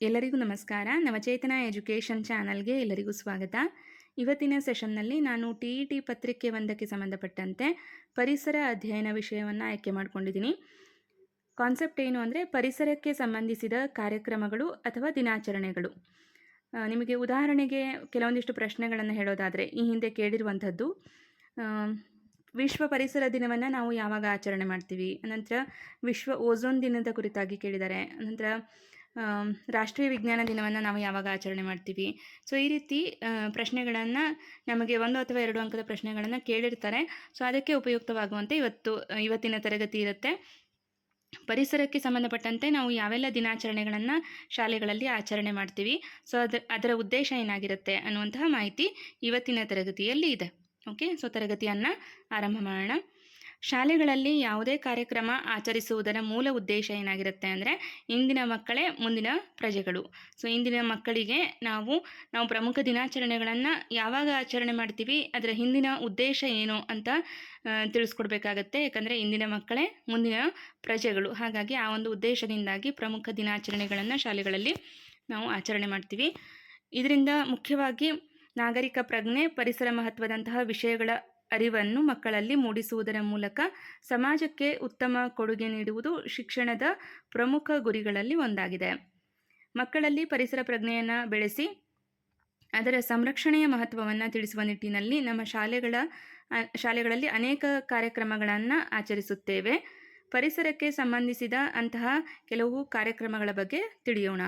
ಎಲ್ಲರಿಗೂ ನಮಸ್ಕಾರ. ನವಚೇತನ ಎಜುಕೇಷನ್ ಚಾನಲ್ಗೆ ಎಲ್ಲರಿಗೂ ಸ್ವಾಗತ. ಇವತ್ತಿನ ಸೆಷನ್ನಲ್ಲಿ ನಾನು ಟಿ ಇ ಟಿ ಪತ್ರಿಕೆ ಒಂದಕ್ಕೆ ಸಂಬಂಧಪಟ್ಟಂತೆ ಪರಿಸರ ಅಧ್ಯಯನ ವಿಷಯವನ್ನು ಆಯ್ಕೆ ಮಾಡಿಕೊಂಡಿದ್ದೀನಿ. ಕಾನ್ಸೆಪ್ಟ್ ಏನು ಅಂದರೆ ಪರಿಸರಕ್ಕೆ ಸಂಬಂಧಿಸಿದ ಕಾರ್ಯಕ್ರಮಗಳು ಅಥವಾ ದಿನಾಚರಣೆಗಳು. ನಿಮಗೆ ಉದಾಹರಣೆಗೆ ಕೆಲವೊಂದಿಷ್ಟು ಪ್ರಶ್ನೆಗಳನ್ನು ಹೇಳೋದಾದರೆ ಈ ಹಿಂದೆ ಕೇಳಿರುವಂಥದ್ದು ವಿಶ್ವ ಪರಿಸರ ದಿನವನ್ನು ನಾವು ಯಾವಾಗ ಆಚರಣೆ ಮಾಡ್ತೀವಿ? ನಂತರ ವಿಶ್ವ ಓಝೋನ್ ದಿನದ ಕುರಿತಾಗಿ ಕೇಳಿದ್ದಾರೆ ಅನಂತರ ಆಮ್, ರಾಷ್ಟ್ರೀಯ ವಿಜ್ಞಾನ ದಿನವನ್ನು ನಾವು ಯಾವಾಗ ಆಚರಣೆ ಮಾಡ್ತೀವಿ? ಸೊ ಈ ರೀತಿ ಪ್ರಶ್ನೆಗಳನ್ನು ನಮಗೆ ಒಂದು ಅಥವಾ ಎರಡು ಅಂಕದ ಪ್ರಶ್ನೆಗಳನ್ನು ಕೇಳಿರ್ತಾರೆ. ಸೊ ಅದಕ್ಕೆ ಉಪಯುಕ್ತವಾಗುವಂತೆ ಇವತ್ತು, ಇವತ್ತಿನ ತರಗತಿ ಇರುತ್ತೆ. ಪರಿಸರಕ್ಕೆ ಸಂಬಂಧಪಟ್ಟಂತೆ ನಾವು ಯಾವೆಲ್ಲ ದಿನಾಚರಣೆಗಳನ್ನು ಶಾಲೆಗಳಲ್ಲಿ ಆಚರಣೆ ಮಾಡ್ತೀವಿ? ಸೊ ಅದ, ಅದರ ಉದ್ದೇಶ ಏನಾಗಿರುತ್ತೆ ಅನ್ನುವಂತಹ ಮಾಹಿತಿ ಇವತ್ತಿನ ತರಗತಿಯಲ್ಲಿ ಇದೆ. ಓಕೆ ಸೊ ತರಗತಿಯನ್ನು ಆರಂಭ ಮಾಡೋಣ. ಶಾಲೆಗಳಲ್ಲಿ ಯಾವುದೇ ಕಾರ್ಯಕ್ರಮ ಆಚರಿಸುವುದರ ಮೂಲ ಉದ್ದೇಶ ಏನಾಗಿರುತ್ತೆ ಅಂದರೆ ಇಂದಿನ ಮಕ್ಕಳೇ ಮುಂದಿನ ಪ್ರಜೆಗಳು. ಸೊ ಇಂದಿನ ಮಕ್ಕಳಿಗೆ ನಾವು ನಾವು ಪ್ರಮುಖ ದಿನಾಚರಣೆಗಳನ್ನು ಯಾವಾಗ ಆಚರಣೆ ಮಾಡ್ತೀವಿ, ಅದರ ಹಿಂದಿನ ಉದ್ದೇಶ ಏನು ಅಂತ ತಿಳಿಸ್ಕೊಡ್ಬೇಕಾಗತ್ತೆ. ಯಾಕಂದರೆ ಇಂದಿನ ಮಕ್ಕಳೇ ಮುಂದಿನ ಪ್ರಜೆಗಳು. ಹಾಗಾಗಿ ಆ ಒಂದು ಉದ್ದೇಶದಿಂದಾಗಿ ಪ್ರಮುಖ ದಿನಾಚರಣೆಗಳನ್ನು ಶಾಲೆಗಳಲ್ಲಿ ನಾವು ಆಚರಣೆ ಮಾಡ್ತೀವಿ. ಇದರಿಂದ ಮುಖ್ಯವಾಗಿ ನಾಗರಿಕ ಪ್ರಜ್ಞೆ, ಪರಿಸರ ಮಹತ್ವದಂತಹ ವಿಷಯಗಳ ಅರಿವನ್ನು ಮಕ್ಕಳಲ್ಲಿ ಮೂಡಿಸುವುದರ ಮೂಲಕ ಸಮಾಜಕ್ಕೆ ಉತ್ತಮ ಕೊಡುಗೆ ನೀಡುವುದು ಶಿಕ್ಷಣದ ಪ್ರಮುಖ ಗುರಿಗಳಲ್ಲಿ ಒಂದಾಗಿದೆ. ಮಕ್ಕಳಲ್ಲಿ ಪರಿಸರ ಪ್ರಜ್ಞೆಯನ್ನು ಬೆಳೆಸಿ, ಅದರ ಸಂರಕ್ಷಣೆಯ ಮಹತ್ವವನ್ನು ತಿಳಿಸುವ ನಿಟ್ಟಿನಲ್ಲಿ ನಮ್ಮ ಶಾಲೆಗಳ ಶಾಲೆಗಳಲ್ಲಿ ಅನೇಕ ಕಾರ್ಯಕ್ರಮಗಳನ್ನು ಆಚರಿಸುತ್ತೇವೆ. ಪರಿಸರಕ್ಕೆ ಸಂಬಂಧಿಸಿದ ಅಂತಹ ಕೆಲವು ಕಾರ್ಯಕ್ರಮಗಳ ಬಗ್ಗೆ ತಿಳಿಯೋಣ.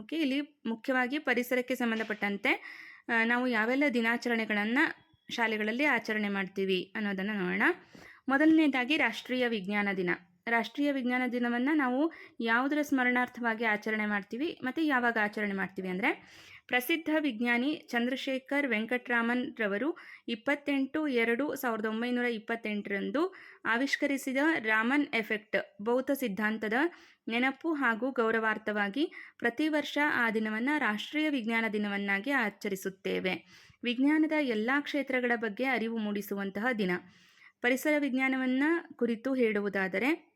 ಓಕೆ, ಇಲ್ಲಿ ಮುಖ್ಯವಾಗಿ ಪರಿಸರಕ್ಕೆ ಸಂಬಂಧಪಟ್ಟಂತೆ ನಾವು ಯಾವೆಲ್ಲ ದಿನಾಚರಣೆಗಳನ್ನು ಶಾಲೆಗಳಲ್ಲಿ ಆಚರಣೆ ಮಾಡ್ತೀವಿ ಅನ್ನೋದನ್ನು ನೋಡೋಣ. ಮೊದಲನೇದಾಗಿ ರಾಷ್ಟ್ರೀಯ ವಿಜ್ಞಾನ ದಿನ. ರಾಷ್ಟ್ರೀಯ ವಿಜ್ಞಾನ ದಿನವನ್ನು ನಾವು ಯಾವುದರ ಸ್ಮರಣಾರ್ಥವಾಗಿ ಆಚರಣೆ ಮಾಡ್ತೀವಿ ಮತ್ತು ಯಾವಾಗ ಆಚರಣೆ ಮಾಡ್ತೀವಿ ಅಂದರೆ ಪ್ರಸಿದ್ಧ ವಿಜ್ಞಾನಿ ಚಂದ್ರಶೇಖರ್ ವೆಂಕಟರಾಮನ್ ರವರು ಇಪ್ಪತ್ತೆಂಟು ಎರಡು ಸಾವಿರದ ಒಂಬೈನೂರ ಇಪ್ಪತ್ತೆಂಟರಂದು ಆವಿಷ್ಕರಿಸಿದ ರಾಮನ್ ಎಫೆಕ್ಟ್ ಭೌತ ಸಿದ್ಧಾಂತದ ನೆನಪು ಹಾಗೂ ಗೌರವಾರ್ಥವಾಗಿ ಪ್ರತಿ ವರ್ಷ ಆ ದಿನವನ್ನು ರಾಷ್ಟ್ರೀಯ ವಿಜ್ಞಾನ ದಿನವನ್ನಾಗಿ ಆಚರಿಸುತ್ತೇವೆ. ವಿಜ್ಞಾನದ ಎಲ್ಲ ಕ್ಷೇತ್ರಗಳ ಬಗ್ಗೆ ಅರಿವು ಮೂಡಿಸುವಂತಹ ದಿನ. ಪರಿಸರ ವಿಜ್ಞಾನವನ್ನು ಕುರಿತು ಹೇಳುವುದಾದರೆ,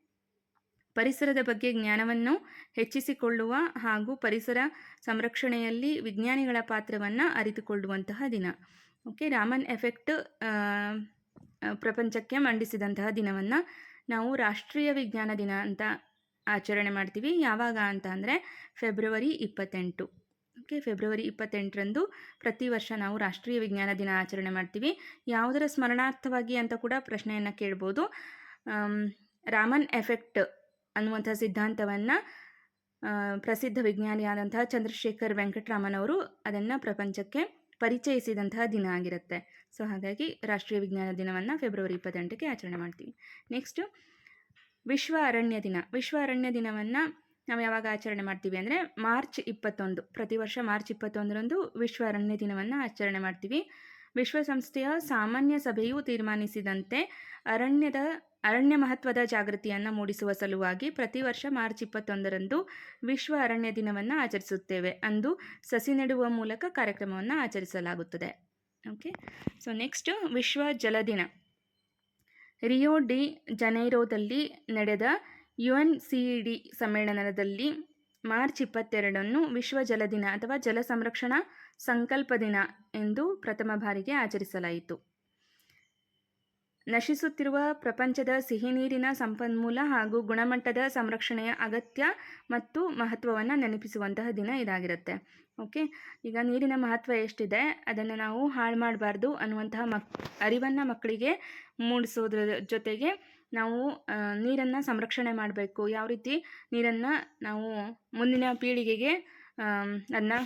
ಪರಿಸರದ ಬಗ್ಗೆ ಜ್ಞಾನವನ್ನು ಹೆಚ್ಚಿಸಿಕೊಳ್ಳುವ ಹಾಗೂ ಪರಿಸರ ಸಂರಕ್ಷಣೆಯಲ್ಲಿ ವಿಜ್ಞಾನಿಗಳ ಪಾತ್ರವನ್ನು ಅರಿತುಕೊಳ್ಳುವಂತಹ ದಿನ. ಓಕೆ, ರಾಮನ್ ಎಫೆಕ್ಟ್ ಪ್ರಪಂಚಕ್ಕೆ ಮಂಡಿಸಿದಂತಹ ದಿನವನ್ನು ನಾವು ರಾಷ್ಟ್ರೀಯ ವಿಜ್ಞಾನ ದಿನ ಅಂತ ಆಚರಣೆ ಮಾಡ್ತೀವಿ. ಯಾವಾಗ ಅಂತ ಅಂದರೆ, ಫೆಬ್ರವರಿ ಇಪ್ಪತ್ತೆಂಟು. ಓಕೆ ಫೆಬ್ರವರಿ ಇಪ್ಪತ್ತೆಂಟರಂದು ಪ್ರತಿ ವರ್ಷ ನಾವು ರಾಷ್ಟ್ರೀಯ ವಿಜ್ಞಾನ ದಿನ ಆಚರಣೆ ಮಾಡ್ತೀವಿ. ಯಾವುದರ ಸ್ಮರಣಾರ್ಥವಾಗಿ ಅಂತ ಕೂಡ ಪ್ರಶ್ನೆಯನ್ನು ಕೇಳ್ಬೋದು. ರಾಮನ್ ಎಫೆಕ್ಟ್ ಅನ್ನುವಂಥ ಸಿದ್ಧಾಂತವನ್ನು ಪ್ರಸಿದ್ಧ ವಿಜ್ಞಾನಿಯಾದಂತಹ ಚಂದ್ರಶೇಖರ್ ವೆಂಕಟರಾಮನ್ ಅವರು ಅದನ್ನು ಪ್ರಪಂಚಕ್ಕೆ ಪರಿಚಯಿಸಿದಂತಹ ದಿನ ಆಗಿರುತ್ತೆ. ಸೊ, ಹಾಗಾಗಿ ರಾಷ್ಟ್ರೀಯ ವಿಜ್ಞಾನ ದಿನವನ್ನು ಫೆಬ್ರವರಿ ಇಪ್ಪತ್ತೆಂಟಕ್ಕೆ ಆಚರಣೆ ಮಾಡ್ತೀವಿ. ನೆಕ್ಸ್ಟು, ವಿಶ್ವ ಅರಣ್ಯ ದಿನ. ವಿಶ್ವ ಅರಣ್ಯ ದಿನವನ್ನು ನಾವು ಯಾವಾಗ ಆಚರಣೆ ಮಾಡ್ತೀವಿ ಅಂದರೆ ಮಾರ್ಚ್ ಇಪ್ಪತ್ತೊಂದು, ಪ್ರತಿ ವರ್ಷ ಮಾರ್ಚ್ ಇಪ್ಪತ್ತೊಂದರಂದು ವಿಶ್ವ ಅರಣ್ಯ ದಿನವನ್ನು ಆಚರಣೆ ಮಾಡ್ತೀವಿ. ವಿಶ್ವಸಂಸ್ಥೆಯ ಸಾಮಾನ್ಯ ಸಭೆಯು ತೀರ್ಮಾನಿಸಿದಂತೆ ಅರಣ್ಯದ, ಅರಣ್ಯ ಮಹತ್ವದ ಜಾಗೃತಿಯನ್ನು ಮೂಡಿಸುವ ಸಲುವಾಗಿ ಪ್ರತಿ ವರ್ಷ ಮಾರ್ಚ್ ಇಪ್ಪತ್ತೊಂದರಂದು ವಿಶ್ವ ಅರಣ್ಯ ದಿನವನ್ನು ಆಚರಿಸುತ್ತೇವೆ. ಅಂದು ಸಸಿ ನೆಡುವ ಮೂಲಕ ಕಾರ್ಯಕ್ರಮವನ್ನು ಆಚರಿಸಲಾಗುತ್ತದೆ. ಓಕೆ ಸೊ ನೆಕ್ಸ್ಟ್ ವಿಶ್ವ ಜಲ ದಿನ. ರಿಯೋ ಡಿ ಜನೈರೋದಲ್ಲಿ ನಡೆದ ಯು ಎನ್ ಸಿ ಸಮ್ಮೇಳನದಲ್ಲಿ ಮಾರ್ಚ್ ಇಪ್ಪತ್ತೆರಡನ್ನು ವಿಶ್ವ ಜಲ ದಿನ ಅಥವಾ ಜಲ ಸಂರಕ್ಷಣಾ ಸಂಕಲ್ಪ ದಿನ ಎಂದು ಪ್ರಥಮ ಬಾರಿಗೆ ಆಚರಿಸಲಾಯಿತು. ನಶಿಸುತ್ತಿರುವ ಪ್ರಪಂಚದ ಸಿಹಿ ನೀರಿನ ಸಂಪನ್ಮೂಲ ಹಾಗೂ ಗುಣಮಟ್ಟದ ಸಂರಕ್ಷಣೆಯ ಅಗತ್ಯ ಮತ್ತು ಮಹತ್ವವನ್ನು ನೆನಪಿಸುವಂತಹ ದಿನ ಇದಾಗಿರುತ್ತೆ. ಓಕೆ? ಈಗ ನೀರಿನ ಮಹತ್ವ ಎಷ್ಟಿದೆ? ಅದನ್ನು ನಾವು ಹಾಳು ಮಾಡಬಾರ್ದು ಅನ್ನುವಂತಹ ಮಕ್, ಅರಿವನ್ನು ಮಕ್ಕಳಿಗೆ ಮೂಡಿಸೋದ್ರ ಜೊತೆಗೆ ನಾವು ನೀರನ್ನು ಸಂರಕ್ಷಣೆ ಮಾಡಬೇಕು. ಯಾವ ರೀತಿ? ನೀರನ್ನು ನಾವು ಮುಂದಿನ ಪೀಳಿಗೆಗೆ ಅದನ್ನ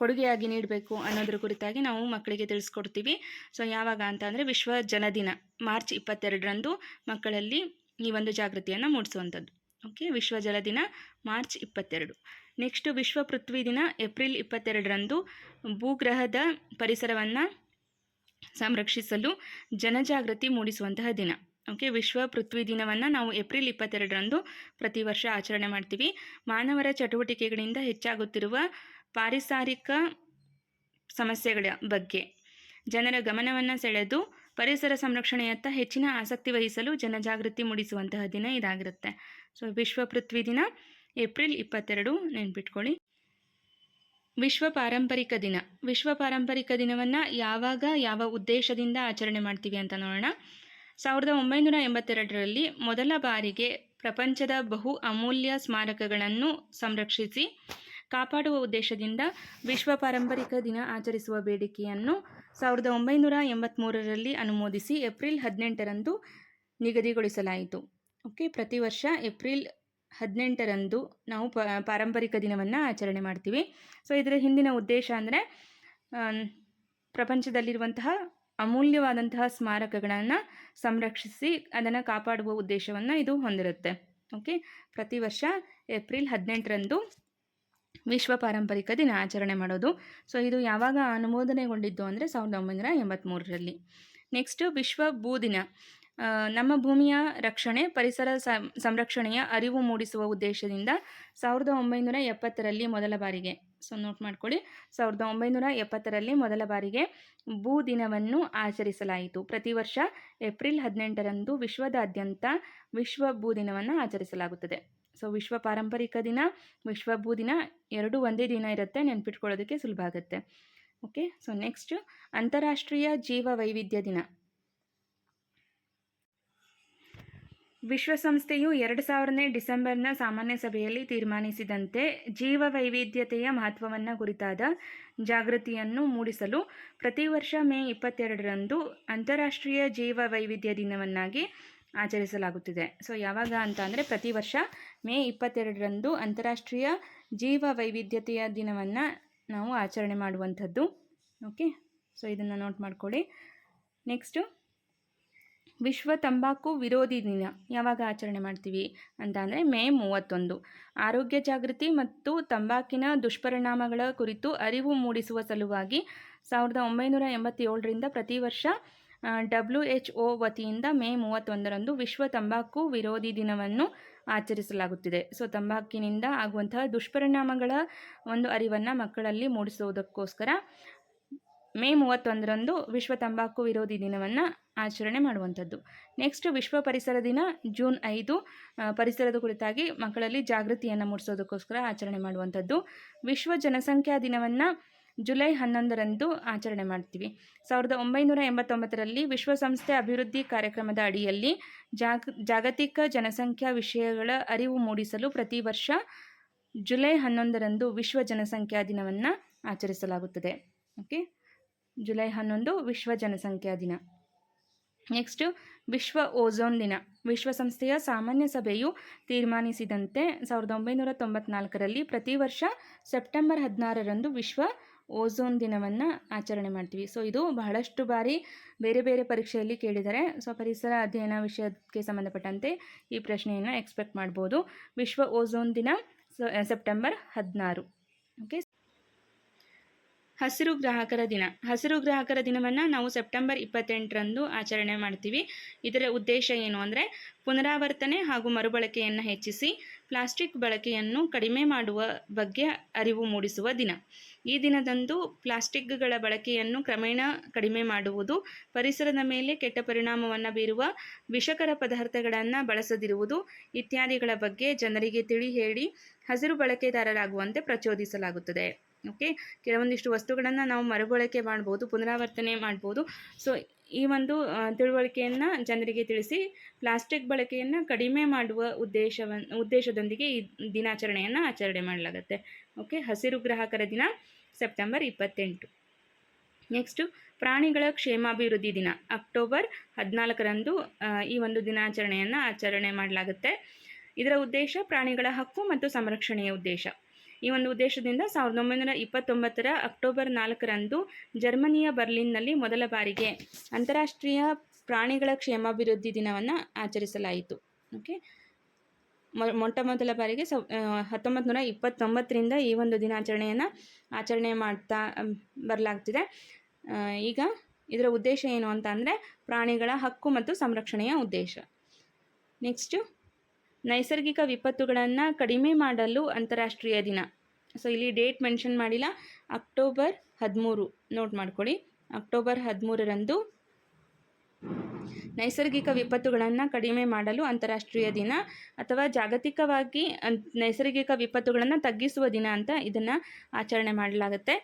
ಕೊಡುಗೆಯಾಗಿ ನೀಡಬೇಕು ಅನ್ನೋದ್ರ ಕುರಿತಾಗಿ ನಾವು ಮಕ್ಕಳಿಗೆ ತಿಳಿಸ್ಕೊಡ್ತೀವಿ. ಸೊ ಯಾವಾಗ ಅಂತ ಅಂದರೆ ವಿಶ್ವ ಜಲ ದಿನ ಮಾರ್ಚ್ ಇಪ್ಪತ್ತೆರಡರಂದು ಮಕ್ಕಳಲ್ಲಿ ಈ ಒಂದು ಜಾಗೃತಿಯನ್ನು ಮೂಡಿಸುವಂಥದ್ದು. ಓಕೆ ವಿಶ್ವ ಜಲ ದಿನ ಮಾರ್ಚ್ ಇಪ್ಪತ್ತೆರಡು. ನೆಕ್ಸ್ಟ್ ವಿಶ್ವ ಪೃಥ್ವಿ ದಿನ, ಏಪ್ರಿಲ್ ಇಪ್ಪತ್ತೆರಡರಂದು ಭೂಗ್ರಹದ ಪರಿಸರವನ್ನು ಸಂರಕ್ಷಿಸಲು ಜನಜಾಗೃತಿ ಮೂಡಿಸುವಂತಹ ದಿನ. ಓಕೆ, ವಿಶ್ವ ಪೃಥ್ವಿ ದಿನವನ್ನು ನಾವು ಏಪ್ರಿಲ್ ಇಪ್ಪತ್ತೆರಡರಂದು ಪ್ರತಿ ವರ್ಷ ಆಚರಣೆ ಮಾಡ್ತೀವಿ. ಮಾನವರ ಚಟುವಟಿಕೆಗಳಿಂದ ಹೆಚ್ಚಾಗುತ್ತಿರುವ ಪಾರಿಸಾರಿಕ ಸಮಸ್ಯೆಗಳ ಬಗ್ಗೆ. ಜನರ ಗಮನವನ್ನು ಸೆಳೆದು ಪರಿಸರ ಸಂರಕ್ಷಣೆಯತ್ತ ಹೆಚ್ಚಿನ ಆಸಕ್ತಿ ವಹಿಸಲು ಜನಜಾಗೃತಿ ಮೂಡಿಸುವಂತಹ ದಿನ ಇದಾಗಿರುತ್ತೆ. ಸೊ, ವಿಶ್ವ ಪೃಥ್ವಿ ದಿನ ಏಪ್ರಿಲ್ ಇಪ್ಪತ್ತೆರಡು ನೆನ್ಪಿಟ್ಕೊಳ್ಳಿ. ವಿಶ್ವ ಪಾರಂಪರಿಕ ದಿನ. ವಿಶ್ವ ಪಾರಂಪರಿಕ ದಿನವನ್ನು ಯಾವಾಗ, ಯಾವ ಉದ್ದೇಶದಿಂದ ಆಚರಣೆ ಮಾಡ್ತೀವಿ ಅಂತ ನೋಡೋಣ. ಸಾವಿರದ ಒಂಬೈನೂರ ಎಂಬತ್ತೆರಡರಲ್ಲಿ ಮೊದಲ ಬಾರಿಗೆ ಪ್ರಪಂಚದ ಬಹು ಅಮೂಲ್ಯ ಸ್ಮಾರಕಗಳನ್ನು ಸಂರಕ್ಷಿಸಿ ಕಾಪಾಡುವ ಉದ್ದೇಶದಿಂದ ವಿಶ್ವ ಪಾರಂಪರಿಕ ದಿನ ಆಚರಿಸುವ ಬೇಡಿಕೆಯನ್ನು ಸಾವಿರದ ಒಂಬೈನೂರ ಎಂಬತ್ತ್ಮೂರರಲ್ಲಿ ಅನುಮೋದಿಸಿ ಏಪ್ರಿಲ್ ಹದಿನೆಂಟರಂದು ನಿಗದಿಗೊಳಿಸಲಾಯಿತು. ಓಕೆ, ಪ್ರತಿ ವರ್ಷ ಏಪ್ರಿಲ್ ಹದಿನೆಂಟರಂದು ನಾವು ಪಾರಂಪರಿಕ ದಿನವನ್ನು ಆಚರಣೆ ಮಾಡ್ತೀವಿ. ಸೊ, ಇದರ ಹಿಂದಿನ ಉದ್ದೇಶ ಅಂದರೆ ಪ್ರಪಂಚದಲ್ಲಿರುವಂತಹ ಅಮೂಲ್ಯವಾದಂತಹ ಸ್ಮಾರಕಗಳನ್ನು ಸಂರಕ್ಷಿಸಿ ಅದನ್ನು ಕಾಪಾಡುವ ಉದ್ದೇಶವನ್ನು ಇದು ಹೊಂದಿರುತ್ತೆ. ಓಕೆ ಪ್ರತಿ ವರ್ಷ ಏಪ್ರಿಲ್ ಹದಿನೆಂಟರಂದು ವಿಶ್ವ ಪಾರಂಪರಿಕ ದಿನ ಆಚರಣೆ ಮಾಡೋದು. ಸೊ ಇದು ಯಾವಾಗ ಅನುಮೋದನೆಗೊಂಡಿದ್ದು ಅಂದರೆ ಸಾವಿರದ ಒಂಬೈನೂರ ಎಂಬತ್ತ್ಮೂರರಲ್ಲಿ ನೆಕ್ಸ್ಟು ವಿಶ್ವ ಭೂ ದಿನ. ನಮ್ಮ ಭೂಮಿಯ ರಕ್ಷಣೆ, ಪರಿಸರ ಸಂರಕ್ಷಣೆಯ ಅರಿವು ಮೂಡಿಸುವ ಉದ್ದೇಶದಿಂದ ಸಾವಿರದ ಒಂಬೈನೂರ ಎಪ್ಪತ್ತರಲ್ಲಿ ಮೊದಲ ಬಾರಿಗೆ ಸೊ ನೋಟ್ ಮಾಡ್ಕೊಳ್ಳಿ, ಸಾವಿರದ ಒಂಬೈನೂರ ಎಪ್ಪತ್ತರಲ್ಲಿ ಮೊದಲ ಬಾರಿಗೆ ಭೂ ದಿನವನ್ನು ಆಚರಿಸಲಾಯಿತು. ಪ್ರತಿ ವರ್ಷ ಏಪ್ರಿಲ್ ಹದಿನೆಂಟರಂದು ವಿಶ್ವದಾದ್ಯಂತ ವಿಶ್ವ ಭೂ ದಿನವನ್ನು ಆಚರಿಸಲಾಗುತ್ತದೆ. ಸೊ ವಿಶ್ವ ಪಾರಂಪರಿಕ ದಿನ, ವಿಶ್ವ ಭೂ ದಿನ ಎರಡೂ ಒಂದೇ ದಿನ ಇರುತ್ತೆ, ನೆನ್ಪಿಟ್ಕೊಳ್ಳೋದಕ್ಕೆ ಸುಲಭ ಆಗುತ್ತೆ. ಓಕೆ ಸೊ ನೆಕ್ಸ್ಟ್ ಅಂತಾರಾಷ್ಟ್ರೀಯ ಜೀವ ವೈವಿಧ್ಯ ದಿನ. ವಿಶ್ವಸಂಸ್ಥೆಯು ಎರಡು ಸಾವಿರನೇ ಡಿಸೆಂಬರ್ನ ಸಾಮಾನ್ಯ ಸಭೆಯಲ್ಲಿ ತೀರ್ಮಾನಿಸಿದಂತೆ ಜೀವ ವೈವಿಧ್ಯತೆಯ ಮಹತ್ವವನ್ನು ಕುರಿತಾದ ಜಾಗೃತಿಯನ್ನು ಮೂಡಿಸಲು ಪ್ರತಿ ವರ್ಷ ಮೇ ಇಪ್ಪತ್ತೆರಡರಂದು ಅಂತಾರಾಷ್ಟ್ರೀಯ ಜೀವ ವೈವಿಧ್ಯ ದಿನವನ್ನಾಗಿ ಆಚರಿಸಲಾಗುತ್ತಿದೆ. ಸೊ, ಯಾವಾಗ ಅಂತ ಅಂದರೆ ಪ್ರತಿ ವರ್ಷ ಮೇ ಇಪ್ಪತ್ತೆರಡರಂದು ಅಂತಾರಾಷ್ಟ್ರೀಯ ಜೀವ ವೈವಿಧ್ಯತೆಯ ದಿನವನ್ನು ನಾವು ಆಚರಣೆ ಮಾಡುವಂಥದ್ದು. ಓಕೆ? ಸೊ, ಇದನ್ನು ನೋಟ್ ಮಾಡ್ಕೊಳ್ಳಿ. ನೆಕ್ಸ್ಟು ವಿಶ್ವ ತಂಬಾಕು ವಿರೋಧಿ ದಿನ. ಯಾವಾಗ ಆಚರಣೆ ಮಾಡ್ತೀವಿ ಅಂತ ಅಂದರೆ ಮೇ ಮೂವತ್ತೊಂದು. ಆರೋಗ್ಯ ಜಾಗೃತಿ ಮತ್ತು ತಂಬಾಕಿನ ದುಷ್ಪರಿಣಾಮಗಳ ಕುರಿತು ಅರಿವು ಮೂಡಿಸುವ ಸಲುವಾಗಿ ಸಾವಿರದ ಒಂಬೈನೂರ ಎಂಬತ್ತೇಳರಿಂದ ಪ್ರತಿ ವರ್ಷ ಡಬ್ಲ್ಯೂ ಎಚ್ ಒ ವತಿಯಿಂದ ಮೇ ಮೂವತ್ತೊಂದರಂದು ವಿಶ್ವ ತಂಬಾಕು ವಿರೋಧಿ ದಿನವನ್ನು ಆಚರಿಸಲಾಗುತ್ತಿದೆ. ಸೊ, ತಂಬಾಕಿನಿಂದ ಆಗುವಂತಹ ದುಷ್ಪರಿಣಾಮಗಳ ಒಂದು ಅರಿವನ್ನು ಮಕ್ಕಳಲ್ಲಿ ಮೂಡಿಸುವುದಕ್ಕೋಸ್ಕರ ಮೇ ಮೂವತ್ತೊಂದರಂದು ವಿಶ್ವ ತಂಬಾಕು ವಿರೋಧಿ ದಿನವನ್ನು ಆಚರಣೆ ಮಾಡುವಂಥದ್ದು. ನೆಕ್ಸ್ಟ್ ವಿಶ್ವ ಪರಿಸರ ದಿನ ಜೂನ್ ಐದು ಪರಿಸರದ ಕುರಿತಾಗಿ ಮಕ್ಕಳಲ್ಲಿ ಜಾಗೃತಿಯನ್ನು ಮೂಡಿಸೋದಕ್ಕೋಸ್ಕರ ಆಚರಣೆ ಮಾಡುವಂಥದ್ದು. ವಿಶ್ವ ಜನಸಂಖ್ಯಾ ದಿನವನ್ನು ಜುಲೈ ಹನ್ನೊಂದರಂದು ಆಚರಣೆ ಮಾಡ್ತೀವಿ. ಸಾವಿರದ ಒಂಬೈನೂರ ಎಂಬತ್ತೊಂಬತ್ತರಲ್ಲಿ ವಿಶ್ವಸಂಸ್ಥೆ ಅಭಿವೃದ್ಧಿ ಕಾರ್ಯಕ್ರಮದ ಅಡಿಯಲ್ಲಿ ಜಾಗ, ಜಾಗತಿಕ ಜನಸಂಖ್ಯಾ ವಿಷಯಗಳ ಅರಿವು ಮೂಡಿಸಲು ಪ್ರತಿ ವರ್ಷ ಜುಲೈ ಹನ್ನೊಂದರಂದು ವಿಶ್ವ ಜನಸಂಖ್ಯಾ ದಿನವನ್ನು ಆಚರಿಸಲಾಗುತ್ತದೆ. ಓಕೆ ಜುಲೈ ಹನ್ನೊಂದು ವಿಶ್ವ ಜನಸಂಖ್ಯಾ ದಿನ. ನೆಕ್ಸ್ಟು ವಿಶ್ವ ಓಝೋನ್ ದಿನ. ವಿಶ್ವಸಂಸ್ಥೆಯ ಸಾಮಾನ್ಯ ಸಭೆಯು ತೀರ್ಮಾನಿಸಿದಂತೆ ಸಾವಿರದ ಒಂಬೈನೂರ ತೊಂಬತ್ನಾಲ್ಕರಲ್ಲಿ ಪ್ರತಿ ವರ್ಷ ಸೆಪ್ಟೆಂಬರ್ ಹದಿನಾರರಂದು ವಿಶ್ವ ಓಝೋನ್ ದಿನವನ್ನು ಆಚರಣೆ ಮಾಡ್ತೀವಿ. ಸೊ ಇದು ಬಹಳಷ್ಟು ಬಾರಿ ಬೇರೆ ಬೇರೆ ಪರೀಕ್ಷೆಯಲ್ಲಿ ಕೇಳಿದರೆ, ಸೊ, ಪರಿಸರ ಅಧ್ಯಯನ ವಿಷಯಕ್ಕೆ ಸಂಬಂಧಪಟ್ಟಂತೆ ಈ ಪ್ರಶ್ನೆಯನ್ನು ಎಕ್ಸ್ಪೆಕ್ಟ್ ಮಾಡ್ಬೋದು. ವಿಶ್ವ ಓಝೋನ್ ದಿನ ಸೆಪ್ಟೆಂಬರ್ ಹದಿನಾರು. ಓಕೆ ಹಸಿರು ಗ್ರಾಹಕರ ದಿನ. ಹಸಿರು ಗ್ರಾಹಕರ ದಿನವನ್ನು ನಾವು ಸೆಪ್ಟೆಂಬರ್ ಇಪ್ಪತ್ತೆಂಟರಂದು ಆಚರಣೆ ಮಾಡ್ತೀವಿ. ಇದರ ಉದ್ದೇಶ ಏನು ಅಂದರೆ, ಪುನರಾವರ್ತನೆ ಹಾಗೂ ಮರುಬಳಕೆಯನ್ನು ಹೆಚ್ಚಿಸಿ, ಪ್ಲಾಸ್ಟಿಕ್ ಬಳಕೆಯನ್ನು ಕಡಿಮೆ ಮಾಡುವ ಬಗ್ಗೆ ಅರಿವು ಮೂಡಿಸುವ ದಿನ. ಈ ದಿನದಂದು ಪ್ಲಾಸ್ಟಿಕ್ಗಳ ಬಳಕೆಯನ್ನು ಕ್ರಮೇಣ ಕಡಿಮೆ ಮಾಡುವುದು, ಪರಿಸರದ ಮೇಲೆ ಕೆಟ್ಟ ಪರಿಣಾಮವನ್ನು ಬೀರುವ, ವಿಷಕರ ಪದಾರ್ಥಗಳನ್ನು ಬಳಸದಿರುವುದು ಇತ್ಯಾದಿಗಳ ಬಗ್ಗೆ ಜನರಿಗೆ ತಿಳಿ ಹೇಳಿ, ಹಸಿರು ಬಳಕೆದಾರರಾಗುವಂತೆ ಪ್ರಚೋದಿಸಲಾಗುತ್ತದೆ. ಓಕೆ ಕೆಲವೊಂದಿಷ್ಟು ವಸ್ತುಗಳನ್ನು ನಾವು ಮರುಬಳಕೆ ಮಾಡ್ಬೋದು, ಪುನರಾವರ್ತನೆ ಮಾಡ್ಬೋದು. ಸೊ ಈ ಒಂದು ತಿಳುವಳಿಕೆಯನ್ನು ಜನರಿಗೆ ತಿಳಿಸಿ ಪ್ಲಾಸ್ಟಿಕ್ ಬಳಕೆಯನ್ನು ಕಡಿಮೆ ಮಾಡುವ ಉದ್ದೇಶವನ್ನು ಉದ್ದೇಶದೊಂದಿಗೆ ಈ ದಿನಾಚರಣೆಯನ್ನು ಆಚರಣೆ ಮಾಡಲಾಗುತ್ತೆ. ಓಕೆ ಹಸಿರು ಗ್ರಾಹಕರ ದಿನ ಸೆಪ್ಟೆಂಬರ್ ಇಪ್ಪತ್ತೆಂಟು. ನೆಕ್ಸ್ಟು ಪ್ರಾಣಿಗಳ ಕ್ಷೇಮಾಭಿವೃದ್ಧಿ ದಿನ ಅಕ್ಟೋಬರ್ ಹದಿನಾಲ್ಕರಂದು ಈ ಒಂದು ದಿನಾಚರಣೆಯನ್ನು ಆಚರಣೆ ಮಾಡಲಾಗುತ್ತೆ. ಇದರ ಉದ್ದೇಶ ಪ್ರಾಣಿಗಳ ಹಕ್ಕು ಮತ್ತು ಸಂರಕ್ಷಣೆಯ ಉದ್ದೇಶ. ಈ ಒಂದು ಉದ್ದೇಶದಿಂದ ಸಾವಿರದ ಒಂಬೈನೂರ ಇಪ್ಪತ್ತೊಂಬತ್ತರ ಅಕ್ಟೋಬರ್ ನಾಲ್ಕರಂದು ಜರ್ಮನಿಯ ಬರ್ಲಿನ್ನಲ್ಲಿ ಮೊದಲ ಬಾರಿಗೆ ಅಂತಾರಾಷ್ಟ್ರೀಯ ಪ್ರಾಣಿಗಳ ಕ್ಷೇಮಾಭಿವೃದ್ಧಿ ದಿನವನ್ನು ಆಚರಿಸಲಾಯಿತು. ಓಕೆ. ಮೊಟ್ಟ ಮೊದಲ ಬಾರಿಗೆ ಸವ್ ಹತ್ತೊಂಬತ್ತು ನೂರ ಇಪ್ಪತ್ತೊಂಬತ್ತರಿಂದ ಈ ಒಂದು ದಿನಾಚರಣೆಯನ್ನು ಆಚರಣೆ ಮಾಡ್ತಾ ಬರಲಾಗ್ತಿದೆ. ಈಗ ಇದರ ಉದ್ದೇಶ ಏನು ಅಂತ ಅಂದರೆ ಪ್ರಾಣಿಗಳ ಹಕ್ಕು ಮತ್ತು ಸಂರಕ್ಷಣೆಯ ಉದ್ದೇಶ. ನೆಕ್ಸ್ಟು ನೈಸರ್ಗಿಕ ವಿಪತ್ತುಗಳನ್ನು ಕಡಿಮೆ ಮಾಡಲು ಅಂತಾರಾಷ್ಟ್ರೀಯ ದಿನ. ಸೊ ಇಲ್ಲಿ ಡೇಟ್ ಮೆನ್ಷನ್ ಮಾಡಿಲ್ಲ. ಅಕ್ಟೋಬರ್ ಹದಿಮೂರು. ನೋಟ್ ಮಾಡ್ಕೊಳ್ಳಿ. ಅಕ್ಟೋಬರ್ ಹದಿಮೂರರಂದು ನೈಸರ್ಗಿಕ ವಿಪತ್ತುಗಳನ್ನು ಕಡಿಮೆ ಮಾಡಲು ಅಂತಾರಾಷ್ಟ್ರೀಯ ದಿನ ಅಥವಾ ಜಾಗತಿಕವಾಗಿ ನೈಸರ್ಗಿಕ ವಿಪತ್ತುಗಳನ್ನು ತಗ್ಗಿಸುವ ದಿನ ಅಂತ ಇದನ್ನು ಆಚರಣೆ ಮಾಡಲಾಗುತ್ತೆ.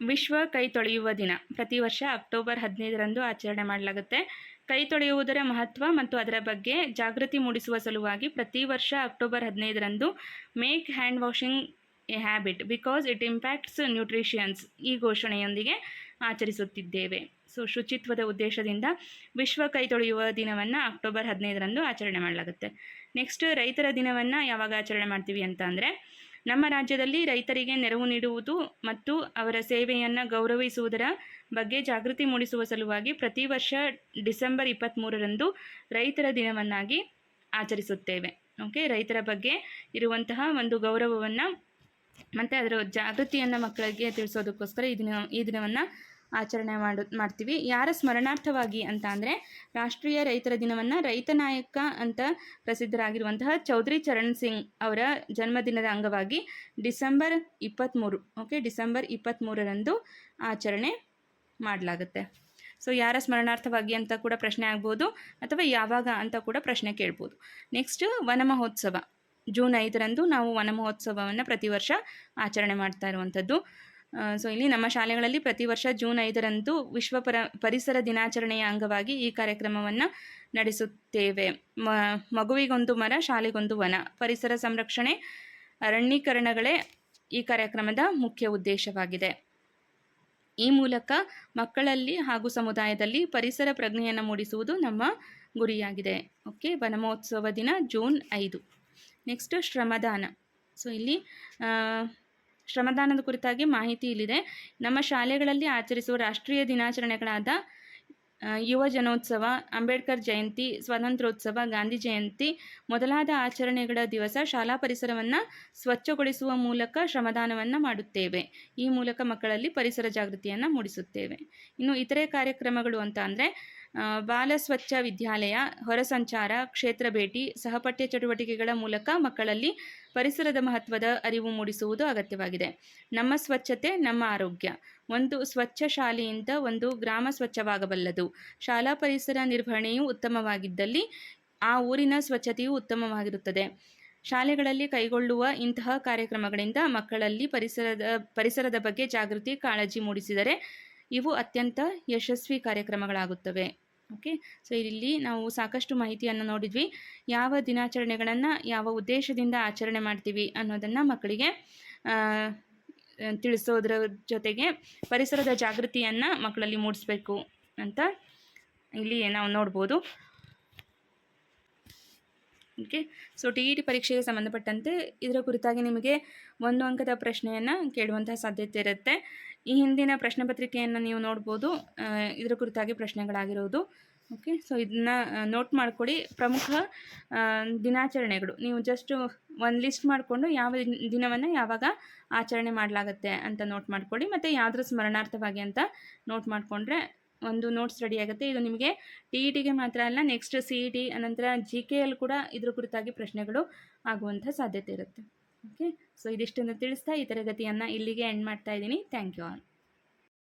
ವಿಶ್ವ ಕೈ ತೊಳೆಯುವ ದಿನ. ಪ್ರತಿ ವರ್ಷ ಅಕ್ಟೋಬರ್ ಹದಿನೈದರಂದು ಆಚರಣೆ ಮಾಡಲಾಗುತ್ತೆ. ಕೈ ತೊಳೆಯುವುದರ ಮಹತ್ವ ಮತ್ತು ಅದರ ಬಗ್ಗೆ ಜಾಗೃತಿ ಮೂಡಿಸುವ ಸಲುವಾಗಿ ಪ್ರತಿ ವರ್ಷ ಅಕ್ಟೋಬರ್ ಹದಿನೈದರಂದು make hand washing a habit because it impacts nutritions ಈ ಘೋಷಣೆಯೊಂದಿಗೆ ಆಚರಿಸುತ್ತಿದ್ದೇವೆ. ಸೊ, ಶುಚಿತ್ವದ ಉದ್ದೇಶದಿಂದ ವಿಶ್ವ ಕೈ ತೊಳೆಯುವ ದಿನವನ್ನು ಅಕ್ಟೋಬರ್ ಹದಿನೈದರಂದು ಆಚರಣೆ ಮಾಡಲಾಗುತ್ತೆ. ನೆಕ್ಸ್ಟ್ ರೈತರ ದಿನವನ್ನು ಯಾವಾಗ ಆಚರಣೆ ಮಾಡ್ತೀವಿ ಅಂತ ಅಂದರೆ ನಮ್ಮ ರಾಜ್ಯದಲ್ಲಿ ರೈತರಿಗೆ ನೆರವು ನೀಡುವುದು ಮತ್ತು ಅವರ ಸೇವೆಯನ್ನು ಗೌರವಿಸುವುದರ ಬಗ್ಗೆ ಜಾಗೃತಿ ಮೂಡಿಸುವ ಸಲುವಾಗಿ ಪ್ರತಿ ವರ್ಷ ಡಿಸೆಂಬರ್ ಇಪ್ಪತ್ತ್ಮೂರರಂದು ರೈತರ ದಿನವನ್ನಾಗಿ ಆಚರಿಸುತ್ತೇವೆ. ಓಕೆ, ರೈತರ ಬಗ್ಗೆ ಇರುವಂತಹ ಒಂದು ಗೌರವವನ್ನು ಮತ್ತು ಅದರ ಜಾಗೃತಿಯನ್ನು ಮಕ್ಕಳಿಗೆ ತಿಳಿಸೋದಕ್ಕೋಸ್ಕರ ಈ ದಿನ, ಈ ದಿನವನ್ನು ಆಚರಣೆ ಮಾಡು, ಮಾಡ್ತೀವಿ. ಯಾರ ಸ್ಮರಣಾರ್ಥವಾಗಿ ಅಂತ ಅಂದರೆ ರಾಷ್ಟ್ರೀಯ ರೈತರ ದಿನವನ್ನು ರೈತ ನಾಯಕ ಅಂತ ಪ್ರಸಿದ್ಧರಾಗಿರುವಂತಹ ಚೌಧರಿ ಚರಣ್ ಸಿಂಗ್ ಅವರ ಜನ್ಮದಿನದ ಅಂಗವಾಗಿ ಡಿಸೆಂಬರ್ ಇಪ್ಪತ್ತ್ಮೂರು ಓಕೆ ಡಿಸೆಂಬರ್ ಇಪ್ಪತ್ತ್ಮೂರರಂದು ಆಚರಣೆ ಮಾಡಲಾಗುತ್ತೆ. ಸೊ ಯಾರ ಸ್ಮರಣಾರ್ಥವಾಗಿ ಅಂತ ಕೂಡ ಪ್ರಶ್ನೆ ಆಗ್ಬೋದು ಅಥವಾ ಯಾವಾಗ ಅಂತ ಕೂಡ ಪ್ರಶ್ನೆ ಕೇಳ್ಬೋದು. ನೆಕ್ಸ್ಟ್ ವನ ಮಹೋತ್ಸವ. ಜೂನ್ ಐದರಂದು ನಾವು ವನ ಮಹೋತ್ಸವವನ್ನು ಪ್ರತಿ ವರ್ಷ ಆಚರಣೆ ಮಾಡ್ತಾ ಇರುವಂಥದ್ದು. ಸೊ ಇಲ್ಲಿ ನಮ್ಮ ಶಾಲೆಗಳಲ್ಲಿ ಪ್ರತಿ ವರ್ಷ ಜೂನ್ ಐದರಂದು ವಿಶ್ವ ಪರ, ಪರಿಸರ ದಿನಾಚರಣೆಯ ಅಂಗವಾಗಿ ಈ ಕಾರ್ಯಕ್ರಮವನ್ನು ನಡೆಸುತ್ತೇವೆ. ಮ, ಮಗುವಿಗೊಂದು ಮರ, ಶಾಲೆಗೊಂದು ವನ. ಪರಿಸರ ಸಂರಕ್ಷಣೆ, ಅರಣ್ಯೀಕರಣಗಳೇ ಈ ಕಾರ್ಯಕ್ರಮದ ಮುಖ್ಯ ಉದ್ದೇಶವಾಗಿದೆ. ಈ ಮೂಲಕ ಮಕ್ಕಳಲ್ಲಿ ಹಾಗೂ ಸಮುದಾಯದಲ್ಲಿ ಪರಿಸರ ಪ್ರಜ್ಞೆಯನ್ನು ಮೂಡಿಸುವುದು ನಮ್ಮ ಗುರಿಯಾಗಿದೆ. ಓಕೆ, ವನಮಹೋತ್ಸವ ದಿನ ಜೂನ್ ಐದು. ನೆಕ್ಸ್ಟ್ ಶ್ರಮದಾನ. ಸೊ ಇಲ್ಲಿ ಶ್ರಮದಾನದ ಕುರಿತಾಗಿ ಮಾಹಿತಿ ಇಲ್ಲಿದೆ. ನಮ್ಮ ಶಾಲೆಗಳಲ್ಲಿ ಆಚರಿಸುವ ರಾಷ್ಟ್ರೀಯ ದಿನಾಚರಣೆಗಳಾದ ಯುವ ಜನೋತ್ಸವ, ಅಂಬೇಡ್ಕರ್ ಜಯಂತಿ, ಸ್ವಾತಂತ್ರ್ಯೋತ್ಸವ, ಗಾಂಧಿ ಜಯಂತಿ ಮೊದಲಾದ ಆಚರಣೆಗಳ ದಿವಸ ಶಾಲಾ ಪರಿಸರವನ್ನು ಸ್ವಚ್ಛಗೊಳಿಸುವ ಮೂಲಕ ಶ್ರಮದಾನವನ್ನು ಮಾಡುತ್ತೇವೆ. ಈ ಮೂಲಕ ಮಕ್ಕಳಲ್ಲಿ ಪರಿಸರ ಜಾಗೃತಿಯನ್ನು ಮೂಡಿಸುತ್ತೇವೆ. ಇನ್ನು ಇತರೆ ಕಾರ್ಯಕ್ರಮಗಳು ಅಂತ ಅಂದರೆ ಬಾಲ ಸ್ವಚ್ಛ ವಿದ್ಯಾಲಯ ಹೊರಸಂಚಾರ ಕ್ಷೇತ್ರ ಭೇಟಿ, ಸಹಪಠ್ಯ ಚಟುವಟಿಕೆಗಳ ಮೂಲಕ ಮಕ್ಕಳಲ್ಲಿ ಪರಿಸರದ ಮಹತ್ವದ ಅರಿವು ಮೂಡಿಸುವುದು ಅಗತ್ಯವಾಗಿದೆ. ನಮ್ಮ ಸ್ವಚ್ಛತೆ, ನಮ್ಮ ಆರೋಗ್ಯ. ಒಂದು ಸ್ವಚ್ಛ ಶಾಲೆಯಿಂದ ಒಂದು ಗ್ರಾಮ ಸ್ವಚ್ಛವಾಗಬಲ್ಲದು. ಶಾಲಾ ಪರಿಸರ ನಿರ್ವಹಣೆಯು ಉತ್ತಮವಾಗಿದ್ದಲ್ಲಿ ಆ ಊರಿನ ಸ್ವಚ್ಛತೆಯು ಉತ್ತಮವಾಗಿರುತ್ತದೆ. ಶಾಲೆಗಳಲ್ಲಿ ಕೈಗೊಳ್ಳುವ ಇಂತಹ ಕಾರ್ಯಕ್ರಮಗಳಿಂದ ಮಕ್ಕಳಲ್ಲಿ ಪರಿಸರದ ಪರಿಸರದ ಬಗ್ಗೆ ಜಾಗೃತಿ, ಕಾಳಜಿ ಮೂಡಿಸಿದರೆ ಇವು ಅತ್ಯಂತ ಯಶಸ್ವಿ ಕಾರ್ಯಕ್ರಮಗಳಾಗುತ್ತವೆ. ಓಕೆ ಸೊ ಇಲ್ಲಿ ನಾವು ಸಾಕಷ್ಟು ಮಾಹಿತಿಯನ್ನು ನೋಡಿದ್ವಿ. ಯಾವ ದಿನಾಚರಣೆಗಳನ್ನು ಯಾವ ಉದ್ದೇಶದಿಂದ ಆಚರಣೆ ಮಾಡ್ತೀವಿ ಅನ್ನೋದನ್ನು ಮಕ್ಕಳಿಗೆ ತಿಳಿಸೋದ್ರ ಜೊತೆಗೆ ಪರಿಸರದ ಜಾಗೃತಿಯನ್ನು ಮಕ್ಕಳಲ್ಲಿ ಮೂಡಿಸ್ಬೇಕು ಅಂತ ಇಲ್ಲಿ ನಾವು ನೋಡ್ಬೋದು. Okay so T E T ಪರೀಕ್ಷೆಗೆ ಸಂಬಂಧಪಟ್ಟಂತೆ ಇದರ ಕುರಿತಾಗಿ ನಿಮಗೆ ಒಂದು ಅಂಕದ ಪ್ರಶ್ನೆಯನ್ನು ಕೇಳುವಂತಹ ಸಾಧ್ಯತೆ ಇರುತ್ತೆ. ಈ ಹಿಂದಿನ ಪ್ರಶ್ನೆ ಪತ್ರಿಕೆಯನ್ನು ನೀವು ನೋಡ್ಬೋದು. ಇದರ ಕುರಿತಾಗಿ ಪ್ರಶ್ನೆಗಳಾಗಿರೋದು. ಓಕೆ ಸೊ ಇದನ್ನ ನೋಟ್ ಮಾಡ್ಕೊಳ್ಳಿ ಪ್ರಮುಖ ದಿನಾಚರಣೆಗಳು. ನೀವು ಜಸ್ಟ್ ಒಂದು ಲಿಸ್ಟ್ ಮಾಡಿಕೊಂಡು ಯಾವ ದಿನವನ್ನು ಯಾವಾಗ ಆಚರಣೆ ಮಾಡಲಾಗತ್ತೆ ಅಂತ ನೋಟ್ ಮಾಡ್ಕೊಳ್ಳಿ ಮತ್ತು ಯಾವುದ್ರ ಸ್ಮರಣಾರ್ಥವಾಗಿ ಅಂತ ನೋಟ್ ಮಾಡಿಕೊಂಡ್ರೆ ಒಂದು ನೋಟ್ಸ್ ರೆಡಿ ಆಗುತ್ತೆ. ಇದು ನಿಮಗೆ ಟಿ ಇ ಟಿಗೆ ಮಾತ್ರ ಅಲ್ಲ ನೆಕ್ಸ್ಟ್ ಸಿ ಇ ಟಿ ಅನಂತರ ಜಿ ಕೆ ಎಲ್ ಕೂಡ ಇದ್ರ ಕುರಿತಾಗಿ ಪ್ರಶ್ನೆಗಳು ಆಗುವಂಥ ಸಾಧ್ಯತೆ ಇರುತ್ತೆ. ಓಕೆ ಸೊ ಇದಿಷ್ಟನ್ನು ತಿಳಿಸ್ತಾ ಈ ತರಗತಿಯನ್ನು ಇಲ್ಲಿಗೆ ಎಂಡ್ ಮಾಡ್ತಾ ಇದ್ದೀನಿ. Thank you all